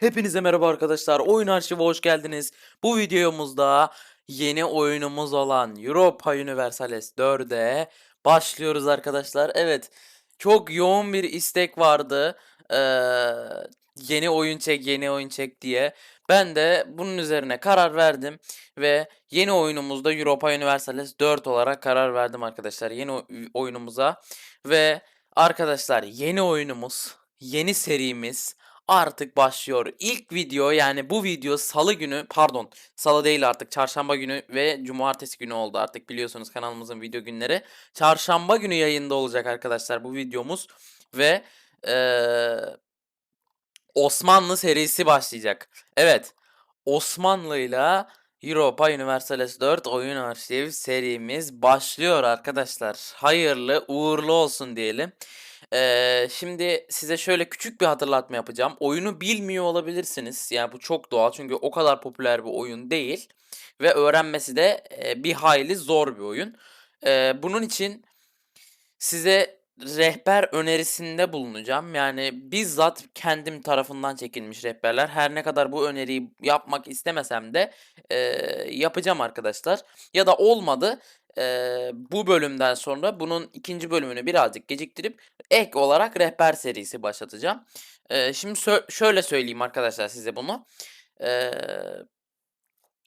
Hepinize merhaba arkadaşlar. Oyun arşivi hoş geldiniz. Bu videomuzda yeni oyunumuz olan Europa Universalis 4'e başlıyoruz arkadaşlar. Evet, çok yoğun bir istek vardı. Ee, yeni oyun çek, yeni oyun çek diye. Ben de bunun üzerine karar verdim ve yeni oyunumuzda Europa Universalis 4 olarak karar verdim arkadaşlar. Yeni oyunumuza ve arkadaşlar yeni oyunumuz, yeni serimiz artık başlıyor. İlk video yani bu video salı günü pardon salı değil artık çarşamba günü ve cumartesi günü oldu artık biliyorsunuz kanalımızın video günleri. Çarşamba günü yayında olacak arkadaşlar bu videomuz ve eee, Osmanlı serisi başlayacak. Evet Osmanlı'yla Europa Universalis 4 oyun arşiv serimiz başlıyor arkadaşlar. Hayırlı uğurlu olsun diyelim. Ee, şimdi size şöyle küçük bir hatırlatma yapacağım. Oyunu bilmiyor olabilirsiniz. Yani bu çok doğal çünkü o kadar popüler bir oyun değil. Ve öğrenmesi de e, bir hayli zor bir oyun. Ee, bunun için size rehber önerisinde bulunacağım. Yani bizzat kendim tarafından çekilmiş rehberler. Her ne kadar bu öneriyi yapmak istemesem de e, yapacağım arkadaşlar. Ya da olmadı. E, bu bölümden sonra bunun ikinci bölümünü birazcık geciktirip ek olarak rehber serisi başlatacağım. E, şimdi sö- şöyle söyleyeyim arkadaşlar size bunu. E,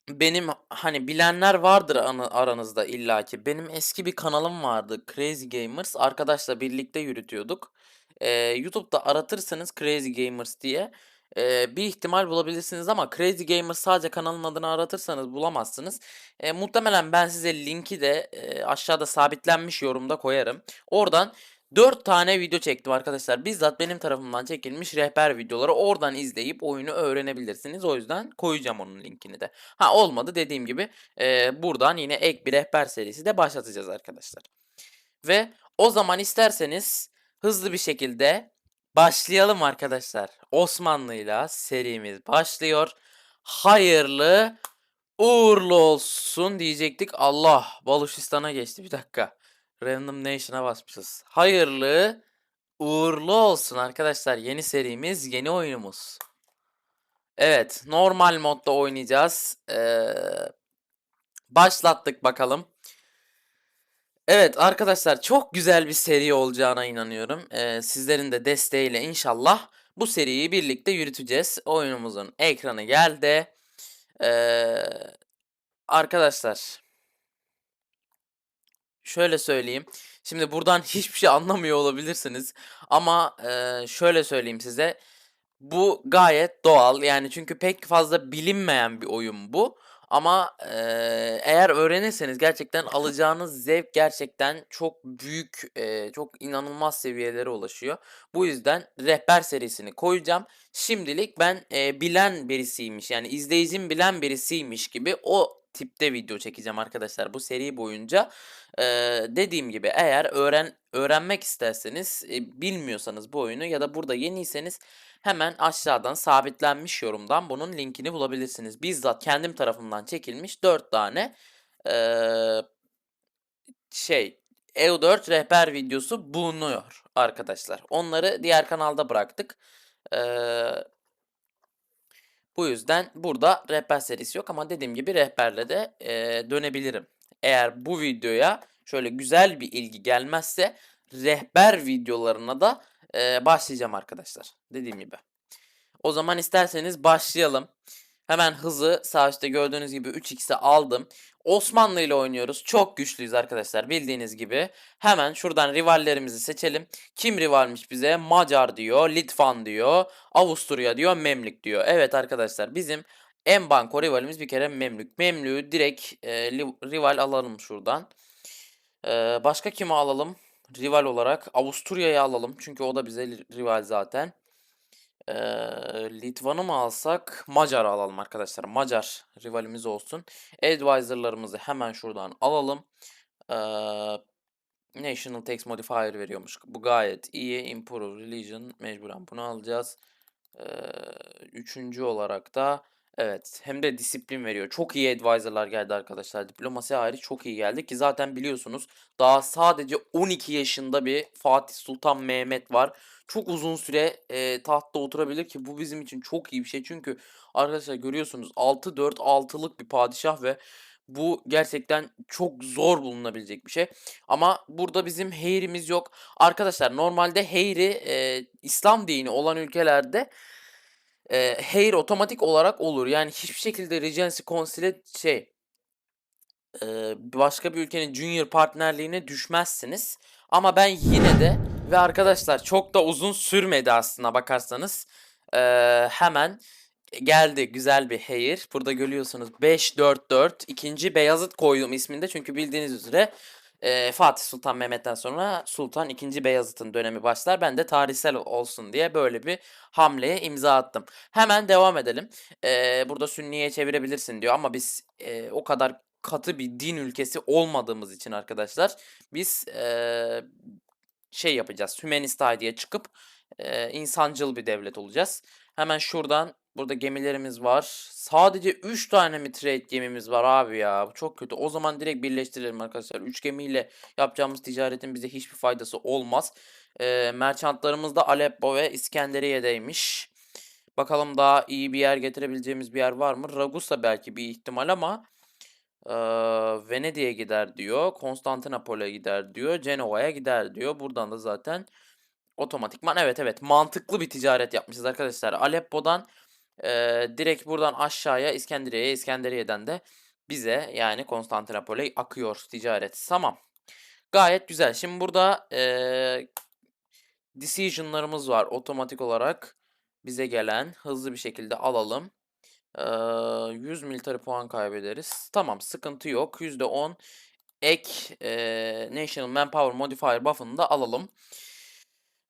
benim hani bilenler vardır anı- aranızda illaki. Benim eski bir kanalım vardı Crazy Gamers. Arkadaşla birlikte yürütüyorduk. Ee, YouTube'da aratırsanız Crazy Gamers diye ee, bir ihtimal bulabilirsiniz ama Crazy Gamers sadece kanalın adını aratırsanız bulamazsınız. Ee, muhtemelen ben size linki de e, aşağıda sabitlenmiş yorumda koyarım. Oradan 4 tane video çektim arkadaşlar. Bizzat benim tarafımdan çekilmiş rehber videoları oradan izleyip oyunu öğrenebilirsiniz. O yüzden koyacağım onun linkini de. Ha olmadı dediğim gibi e, buradan yine ek bir rehber serisi de başlatacağız arkadaşlar. Ve o zaman isterseniz hızlı bir şekilde başlayalım arkadaşlar. Osmanlı'yla serimiz başlıyor. Hayırlı uğurlu olsun diyecektik. Allah Baluşistan'a geçti bir dakika. Random Nation'a basmışız. Hayırlı uğurlu olsun arkadaşlar. Yeni serimiz, yeni oyunumuz. Evet, normal modda oynayacağız. Ee, başlattık bakalım. Evet arkadaşlar çok güzel bir seri olacağına inanıyorum. Ee, sizlerin de desteğiyle inşallah bu seriyi birlikte yürüteceğiz. Oyunumuzun ekranı geldi. Ee, arkadaşlar şöyle söyleyeyim. Şimdi buradan hiçbir şey anlamıyor olabilirsiniz. Ama e, şöyle söyleyeyim size. Bu gayet doğal. Yani çünkü pek fazla bilinmeyen bir oyun bu. Ama e, eğer öğrenirseniz gerçekten alacağınız zevk gerçekten çok büyük, e, çok inanılmaz seviyelere ulaşıyor. Bu yüzden rehber serisini koyacağım. Şimdilik ben e, bilen birisiymiş yani izleyicim bilen birisiymiş gibi o tipte video çekeceğim arkadaşlar bu seri boyunca. Eee, dediğim gibi eğer öğren öğrenmek isterseniz e, bilmiyorsanız bu oyunu ya da burada yeniyseniz hemen aşağıdan sabitlenmiş yorumdan bunun linkini bulabilirsiniz. Bizzat kendim tarafından çekilmiş 4 tane eee, şey EU4 rehber videosu bulunuyor arkadaşlar. Onları diğer kanalda bıraktık. Eee bu yüzden burada rehber serisi yok ama dediğim gibi rehberle de eee, dönebilirim. Eğer bu videoya şöyle güzel bir ilgi gelmezse rehber videolarına da eee, başlayacağım arkadaşlar. Dediğim gibi. O zaman isterseniz başlayalım. Hemen hızı sağ üstte gördüğünüz gibi 3x'e aldım. Osmanlı ile oynuyoruz. Çok güçlüyüz arkadaşlar bildiğiniz gibi. Hemen şuradan rivallerimizi seçelim. Kim rivalmiş bize? Macar diyor, Litvan diyor, Avusturya diyor, Memlük diyor. Evet arkadaşlar bizim en banko rivalimiz bir kere Memlük. Memlük'ü direkt e, rival alalım şuradan. E, başka kimi alalım? Rival olarak Avusturya'yı alalım. Çünkü o da bize rival zaten. Eee, Litvan'ı mı alsak? Macar alalım arkadaşlar. Macar rivalimiz olsun. Advisor'larımızı hemen şuradan alalım. Eee, National Tax Modifier veriyormuş. Bu gayet iyi. Improve Religion mecburen bunu alacağız. Eee, üçüncü olarak da evet hem de disiplin veriyor. Çok iyi advisor'lar geldi arkadaşlar. Diplomasi hariç çok iyi geldi ki zaten biliyorsunuz daha sadece 12 yaşında bir Fatih Sultan Mehmet var. çok uzun süre e, tahtta oturabilir ki bu bizim için çok iyi bir şey. Çünkü arkadaşlar görüyorsunuz 6-4-6'lık bir padişah ve bu gerçekten çok zor bulunabilecek bir şey. Ama burada bizim heyrimiz yok. Arkadaşlar normalde heyri e, İslam dini olan ülkelerde e, heyr otomatik olarak olur. Yani hiçbir şekilde Regency Council'e şey e, başka bir ülkenin junior partnerliğine düşmezsiniz. Ama ben yine de ve arkadaşlar çok da uzun sürmedi aslına bakarsanız. E, hemen geldi güzel bir hair. Burada görüyorsunuz 5-4-4. İkinci Beyazıt koydum isminde çünkü bildiğiniz üzere e, Fatih Sultan Mehmet'ten sonra Sultan 2. Beyazıt'ın dönemi başlar. Ben de tarihsel olsun diye böyle bir hamleye imza attım. Hemen devam edelim. E, burada Sünniye çevirebilirsin diyor ama biz e, o kadar katı bir din ülkesi olmadığımız için arkadaşlar biz e, şey yapacağız. Hümanistay diye çıkıp e, insancıl bir devlet olacağız. Hemen şuradan burada gemilerimiz var. Sadece 3 tane mi trade gemimiz var abi ya. Bu çok kötü. O zaman direkt birleştirelim arkadaşlar. 3 gemiyle yapacağımız ticaretin bize hiçbir faydası olmaz. E, merchantlarımız da Aleppo ve İskenderiye'deymiş. Bakalım daha iyi bir yer getirebileceğimiz bir yer var mı? Ragusa belki bir ihtimal ama ee, Venedik'e gider diyor. Konstantinopol'e gider diyor. Cenova'ya gider diyor. Buradan da zaten otomatikman evet evet mantıklı bir ticaret yapmışız arkadaşlar. Aleppo'dan e, direkt buradan aşağıya İskenderiye'ye, İskenderiye'den de bize yani Konstantinopol'e akıyor ticaret. Tamam. Gayet güzel. Şimdi burada e, decision'larımız var otomatik olarak bize gelen. Hızlı bir şekilde alalım. Ee, 100 military puan kaybederiz. Tamam sıkıntı yok. %10 ek e, National Manpower Modifier buff'ını da alalım.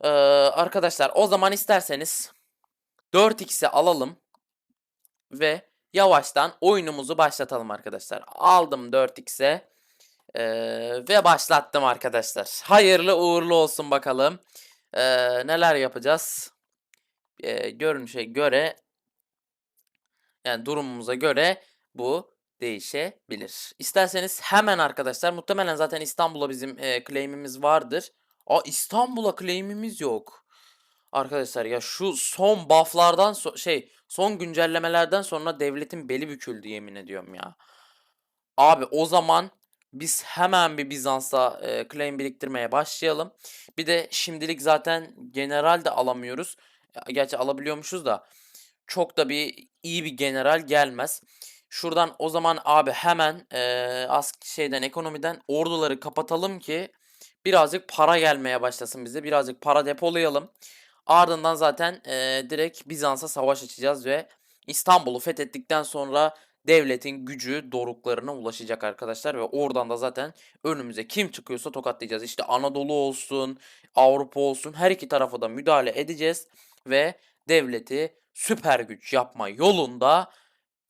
Ee, arkadaşlar o zaman isterseniz 4x'i alalım ve yavaştan oyunumuzu başlatalım arkadaşlar. Aldım 4x'e ee, ve başlattım arkadaşlar. Hayırlı uğurlu olsun bakalım. Ee, neler yapacağız? Ee, görünüşe göre yani durumumuza göre bu değişebilir. İsterseniz hemen arkadaşlar muhtemelen zaten İstanbul'a bizim e, claim'imiz vardır. Aa İstanbul'a claim'imiz yok. Arkadaşlar ya şu son buff'lardan so şey son güncellemelerden sonra devletin beli büküldü yemin ediyorum ya. Abi o zaman biz hemen bir Bizans'a e, claim biriktirmeye başlayalım. Bir de şimdilik zaten general de alamıyoruz. Gerçi alabiliyormuşuz da çok da bir iyi bir general gelmez. Şuradan o zaman abi hemen e, az şeyden ekonomiden orduları kapatalım ki birazcık para gelmeye başlasın bize. Birazcık para depolayalım. Ardından zaten e, direkt Bizans'a savaş açacağız ve İstanbul'u fethettikten sonra devletin gücü doruklarına ulaşacak arkadaşlar ve oradan da zaten önümüze kim çıkıyorsa tokatlayacağız. İşte Anadolu olsun, Avrupa olsun her iki tarafa da müdahale edeceğiz ve devleti süper güç yapma yolunda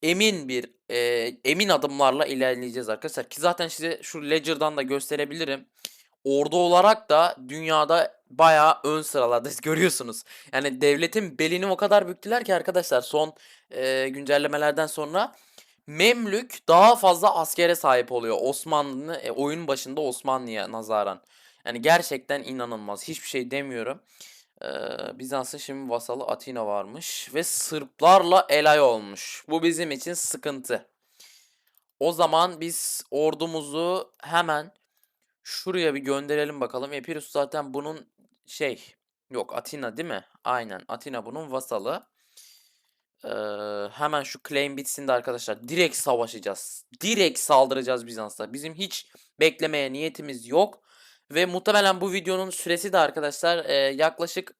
emin bir e, emin adımlarla ilerleyeceğiz arkadaşlar. Ki zaten size şu Ledger'dan da gösterebilirim. Ordu olarak da dünyada bayağı ön sıralardayız görüyorsunuz. Yani devletin belini o kadar büktüler ki arkadaşlar son e, güncellemelerden sonra Memlük daha fazla askere sahip oluyor. Osmanlı e, oyun başında Osmanlı'ya nazaran. Yani gerçekten inanılmaz. Hiçbir şey demiyorum. Ee, Bizans'ın şimdi vasalı Atina varmış ve Sırplarla elay olmuş. Bu bizim için sıkıntı. O zaman biz ordumuzu hemen şuraya bir gönderelim bakalım. Epirus zaten bunun şey yok Atina değil mi? Aynen Atina bunun vasalı. Ee, hemen şu claim bitsin de arkadaşlar direkt savaşacağız. Direkt saldıracağız Bizans'a. Bizim hiç beklemeye niyetimiz yok. Ve muhtemelen bu videonun süresi de arkadaşlar e, yaklaşık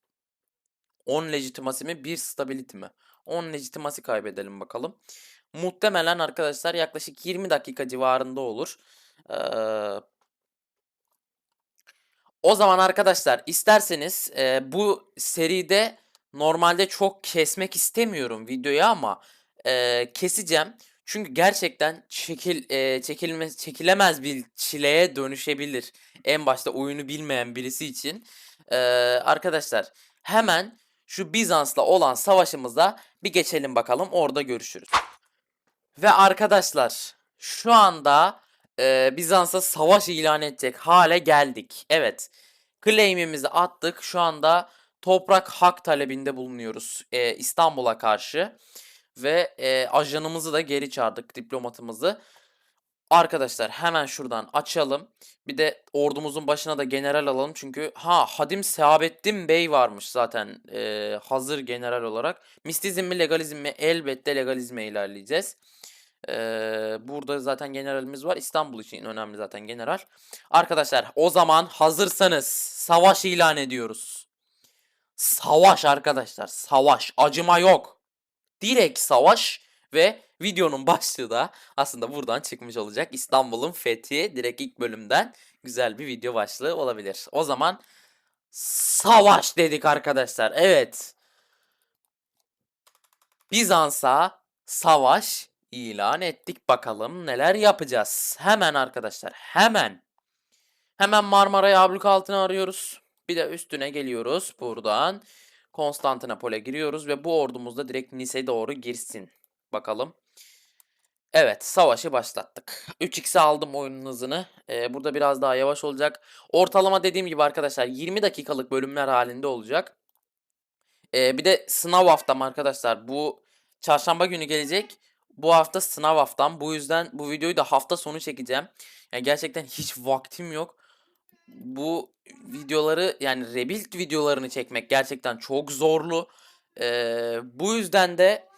10 legitimasi mi 1 stability mi? 10 legitimasi kaybedelim bakalım. Muhtemelen arkadaşlar yaklaşık 20 dakika civarında olur. Ee, o zaman arkadaşlar isterseniz e, bu seride normalde çok kesmek istemiyorum videoyu ama e, keseceğim. Çünkü gerçekten çekil e, çekilme çekilemez bir çileye dönüşebilir. En başta oyunu bilmeyen birisi için. E, arkadaşlar hemen şu Bizans'la olan savaşımıza bir geçelim bakalım. Orada görüşürüz. Ve arkadaşlar şu anda e, Bizans'a savaş ilan edecek hale geldik. Evet. Claim'imizi attık. Şu anda toprak hak talebinde bulunuyoruz e, İstanbul'a karşı. Ve e, ajanımızı da geri çağırdık, diplomatımızı. Arkadaşlar hemen şuradan açalım. Bir de ordumuzun başına da general alalım. Çünkü ha Hadim Sehabettin Bey varmış zaten e, hazır general olarak. Mistizm mi legalizm mi? Elbette legalizme ilerleyeceğiz. Burada zaten generalimiz var. İstanbul için önemli zaten general. Arkadaşlar o zaman hazırsanız savaş ilan ediyoruz. Savaş arkadaşlar savaş acıma yok. Direkt savaş ve videonun başlığı da aslında buradan çıkmış olacak. İstanbul'un fethi direkt ilk bölümden güzel bir video başlığı olabilir. O zaman savaş dedik arkadaşlar. Evet. Bizans'a savaş ilan ettik. Bakalım neler yapacağız. Hemen arkadaşlar hemen. Hemen Marmara'yı abluk altına arıyoruz. Bir de üstüne geliyoruz buradan. Konstantinopol'e giriyoruz ve bu ordumuz da direkt Nice'ye doğru girsin. Bakalım. Evet, savaşı başlattık. 3x'e aldım oyunun hızını. Ee, burada biraz daha yavaş olacak. Ortalama dediğim gibi arkadaşlar 20 dakikalık bölümler halinde olacak. Ee, bir de sınav haftam arkadaşlar. Bu çarşamba günü gelecek. Bu hafta sınav haftam. Bu yüzden bu videoyu da hafta sonu çekeceğim. Yani gerçekten hiç vaktim yok. Bu videoları yani rebuild videolarını çekmek gerçekten çok zorlu. Ee, bu yüzden de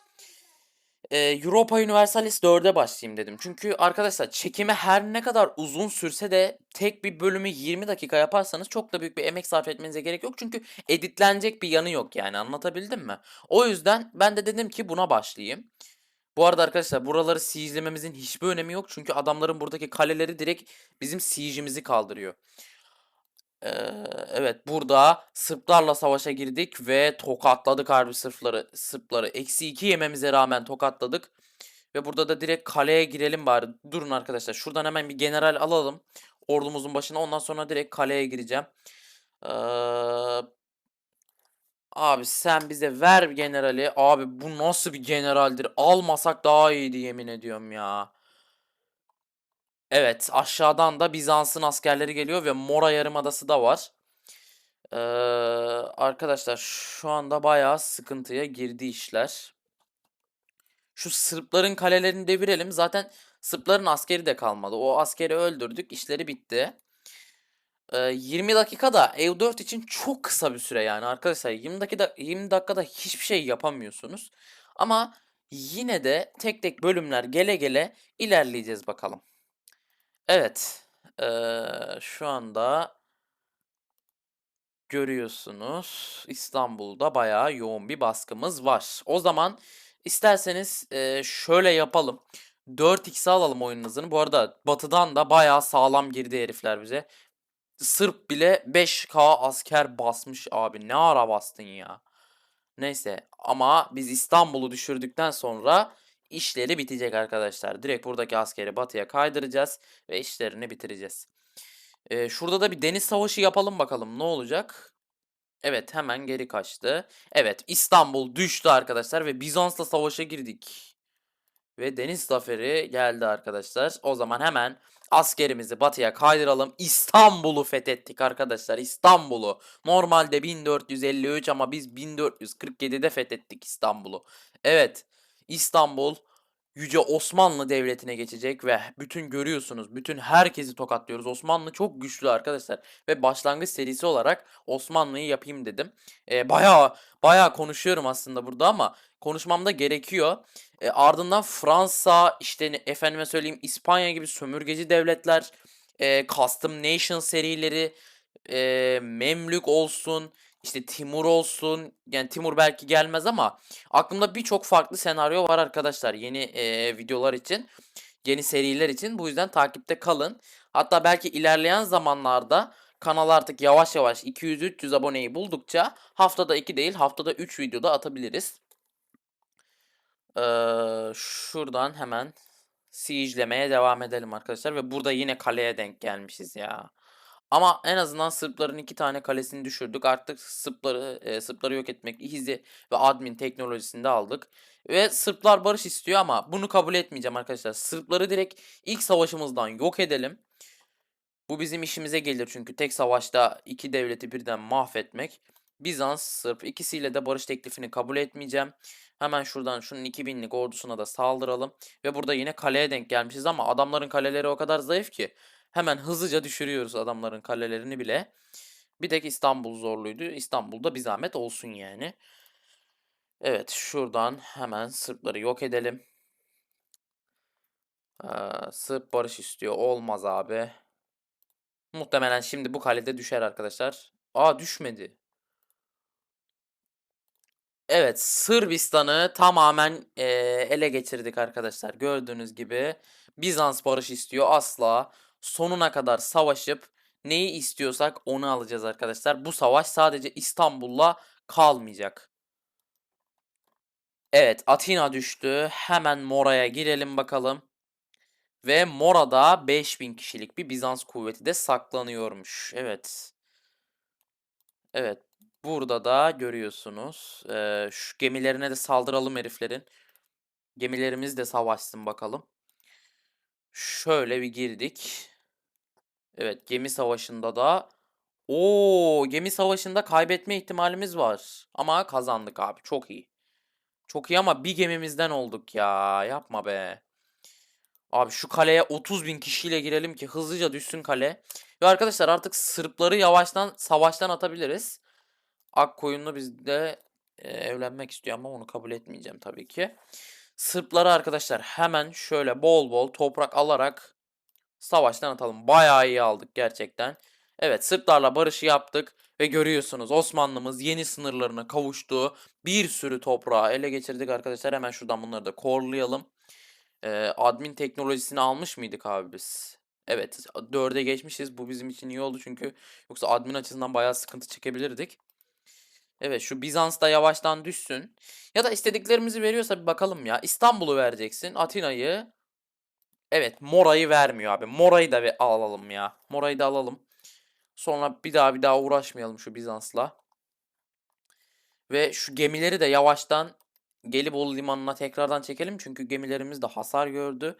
e, Europa Universalis 4'e başlayayım dedim. Çünkü arkadaşlar çekimi her ne kadar uzun sürse de tek bir bölümü 20 dakika yaparsanız çok da büyük bir emek sarf etmenize gerek yok. Çünkü editlenecek bir yanı yok yani anlatabildim mi? O yüzden ben de dedim ki buna başlayayım. Bu arada arkadaşlar buraları siege'lememizin hiçbir önemi yok. Çünkü adamların buradaki kaleleri direkt bizim siege'imizi kaldırıyor. Ee, evet burada Sırplarla savaşa girdik ve tokatladık harbi Sırpları. Sırpları eksi 2 yememize rağmen tokatladık. Ve burada da direkt kaleye girelim bari. Durun arkadaşlar şuradan hemen bir general alalım. Ordumuzun başına ondan sonra direkt kaleye gireceğim. Ee, abi sen bize ver generali. Abi bu nasıl bir generaldir? Almasak daha iyiydi yemin ediyorum ya. Evet, aşağıdan da Bizans'ın askerleri geliyor ve Mora Yarımadası da var. Ee, arkadaşlar şu anda bayağı sıkıntıya girdi işler. Şu Sırpların kalelerini devirelim. Zaten Sırpların askeri de kalmadı. O askeri öldürdük. işleri bitti. Ee, 20 dakikada ev 4 için çok kısa bir süre yani arkadaşlar. 20 dakikada 20 dakikada hiçbir şey yapamıyorsunuz. Ama yine de tek tek bölümler gele gele ilerleyeceğiz bakalım. Evet. Eee, şu anda görüyorsunuz İstanbul'da bayağı yoğun bir baskımız var. O zaman isterseniz eee, şöyle yapalım. 4x alalım oyun hızını. Bu arada batıdan da bayağı sağlam girdi herifler bize. Sırp bile 5k asker basmış abi. Ne ara bastın ya. Neyse ama biz İstanbul'u düşürdükten sonra işleri bitecek arkadaşlar. Direkt buradaki askeri batıya kaydıracağız ve işlerini bitireceğiz. Ee, şurada da bir deniz savaşı yapalım bakalım ne olacak. Evet hemen geri kaçtı. Evet İstanbul düştü arkadaşlar ve Bizans'la savaşa girdik. Ve deniz zaferi geldi arkadaşlar. O zaman hemen askerimizi batıya kaydıralım. İstanbul'u fethettik arkadaşlar. İstanbul'u. Normalde 1453 ama biz 1447'de fethettik İstanbul'u. Evet. İstanbul Yüce Osmanlı Devleti'ne geçecek ve bütün görüyorsunuz, bütün herkesi tokatlıyoruz. Osmanlı çok güçlü arkadaşlar ve başlangıç serisi olarak Osmanlı'yı yapayım dedim. Ee, bayağı bayağı konuşuyorum aslında burada ama konuşmam da gerekiyor. E, ardından Fransa, işte efendime söyleyeyim İspanya gibi sömürgeci devletler, e, Custom Nation serileri, e, Memlük olsun, işte Timur olsun. Yani Timur belki gelmez ama aklımda birçok farklı senaryo var arkadaşlar yeni e, videolar için, yeni seriler için. Bu yüzden takipte kalın. Hatta belki ilerleyen zamanlarda kanal artık yavaş yavaş 200-300 aboneyi buldukça haftada 2 değil haftada 3 videoda atabiliriz. Eee, şuradan hemen siege'lemeye devam edelim arkadaşlar ve burada yine kaleye denk gelmişiz ya. Ama en azından Sırpların iki tane kalesini düşürdük. Artık Sırpları e, Sırpları yok etmek izi ve admin teknolojisini de aldık. Ve Sırplar barış istiyor ama bunu kabul etmeyeceğim arkadaşlar. Sırpları direkt ilk savaşımızdan yok edelim. Bu bizim işimize gelir çünkü tek savaşta iki devleti birden mahvetmek. Bizans, Sırp ikisiyle de barış teklifini kabul etmeyeceğim. Hemen şuradan şunun 2000'lik ordusuna da saldıralım. Ve burada yine kaleye denk gelmişiz ama adamların kaleleri o kadar zayıf ki. Hemen hızlıca düşürüyoruz adamların kalelerini bile. Bir tek İstanbul zorluydu. İstanbul'da bir zahmet olsun yani. Evet şuradan hemen Sırpları yok edelim. Ee, Sırp barış istiyor. Olmaz abi. Muhtemelen şimdi bu kalede düşer arkadaşlar. Aa düşmedi. Evet, Sırbistan'ı tamamen eee, ele geçirdik arkadaşlar. Gördüğünüz gibi Bizans barış istiyor asla. Sonuna kadar savaşıp neyi istiyorsak onu alacağız arkadaşlar. Bu savaş sadece İstanbul'la kalmayacak. Evet, Atina düştü. Hemen Mora'ya girelim bakalım. Ve Mora'da 5000 kişilik bir Bizans kuvveti de saklanıyormuş. Evet. Evet. Burada da görüyorsunuz. Eee, şu gemilerine de saldıralım heriflerin. Gemilerimiz de savaşsın bakalım. Şöyle bir girdik. Evet, gemi savaşında da Oo, gemi savaşında kaybetme ihtimalimiz var. Ama kazandık abi. Çok iyi. Çok iyi ama bir gemimizden olduk ya. Yapma be. Abi şu kaleye 30 bin kişiyle girelim ki hızlıca düşsün kale. Ve arkadaşlar artık Sırpları yavaştan savaştan atabiliriz. Akkoyunlu bizde e, evlenmek istiyor ama onu kabul etmeyeceğim tabii ki. Sırpları arkadaşlar hemen şöyle bol bol toprak alarak savaştan atalım. Bayağı iyi aldık gerçekten. Evet Sırplarla barışı yaptık ve görüyorsunuz Osmanlımız yeni sınırlarına kavuştu. Bir sürü toprağı ele geçirdik arkadaşlar. Hemen şuradan bunları da korlayalım. Ee, admin teknolojisini almış mıydık abi biz? Evet 4'e geçmişiz. Bu bizim için iyi oldu çünkü yoksa admin açısından bayağı sıkıntı çekebilirdik. Evet şu Bizans da yavaştan düşsün. Ya da istediklerimizi veriyorsa bir bakalım ya. İstanbul'u vereceksin. Atina'yı. Evet Mora'yı vermiyor abi. Mora'yı da alalım ya. Mora'yı da alalım. Sonra bir daha bir daha uğraşmayalım şu Bizans'la. Ve şu gemileri de yavaştan Gelibolu limanına tekrardan çekelim. Çünkü gemilerimiz de hasar gördü.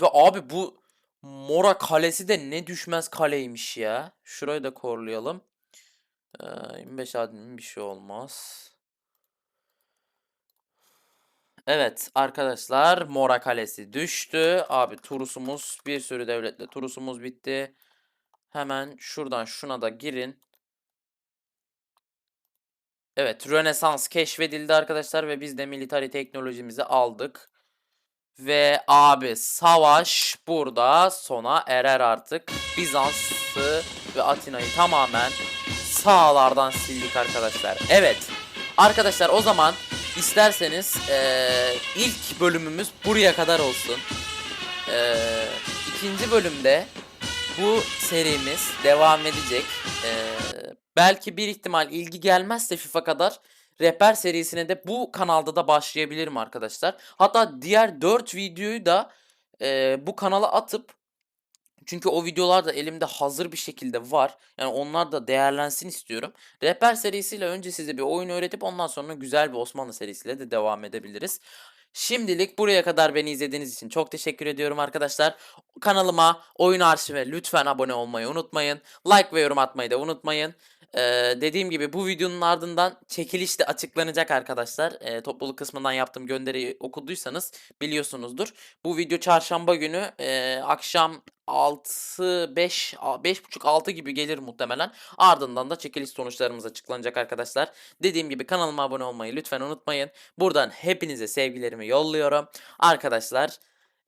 Ve abi bu Mora kalesi de ne düşmez kaleymiş ya. Şurayı da korlayalım. Ee, 25 admin bir şey olmaz. Evet arkadaşlar Mora Kalesi düştü. Abi turusumuz bir sürü devletle turusumuz bitti. Hemen şuradan şuna da girin. Evet Rönesans keşfedildi arkadaşlar ve biz de military teknolojimizi aldık. Ve abi savaş burada sona erer artık. Bizans'ı ve Atina'yı tamamen sağlardan sildik arkadaşlar. Evet. Arkadaşlar o zaman isterseniz eee, ilk bölümümüz buraya kadar olsun. Eee ikinci bölümde bu serimiz devam edecek. Eee, belki bir ihtimal ilgi gelmezse FIFA kadar rehber serisine de bu kanalda da başlayabilirim arkadaşlar. Hatta diğer 4 videoyu da eee, bu kanala atıp çünkü o videolar da elimde hazır bir şekilde var. Yani onlar da değerlensin istiyorum. Rehber serisiyle önce size bir oyun öğretip ondan sonra güzel bir Osmanlı serisiyle de devam edebiliriz. Şimdilik buraya kadar beni izlediğiniz için çok teşekkür ediyorum arkadaşlar. Kanalıma, oyun arşive lütfen abone olmayı unutmayın. Like ve yorum atmayı da unutmayın. Ee, dediğim gibi bu videonun ardından çekiliş de açıklanacak arkadaşlar. Ee, topluluk kısmından yaptığım gönderiyi okuduysanız biliyorsunuzdur. Bu video çarşamba günü e, akşam 6 5 5.30 6 gibi gelir muhtemelen. Ardından da çekiliş sonuçlarımız açıklanacak arkadaşlar. Dediğim gibi kanalıma abone olmayı lütfen unutmayın. Buradan hepinize sevgilerimi yolluyorum. Arkadaşlar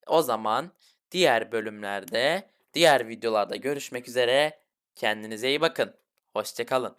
o zaman diğer bölümlerde, diğer videolarda görüşmek üzere. Kendinize iyi bakın. Hoşçakalın.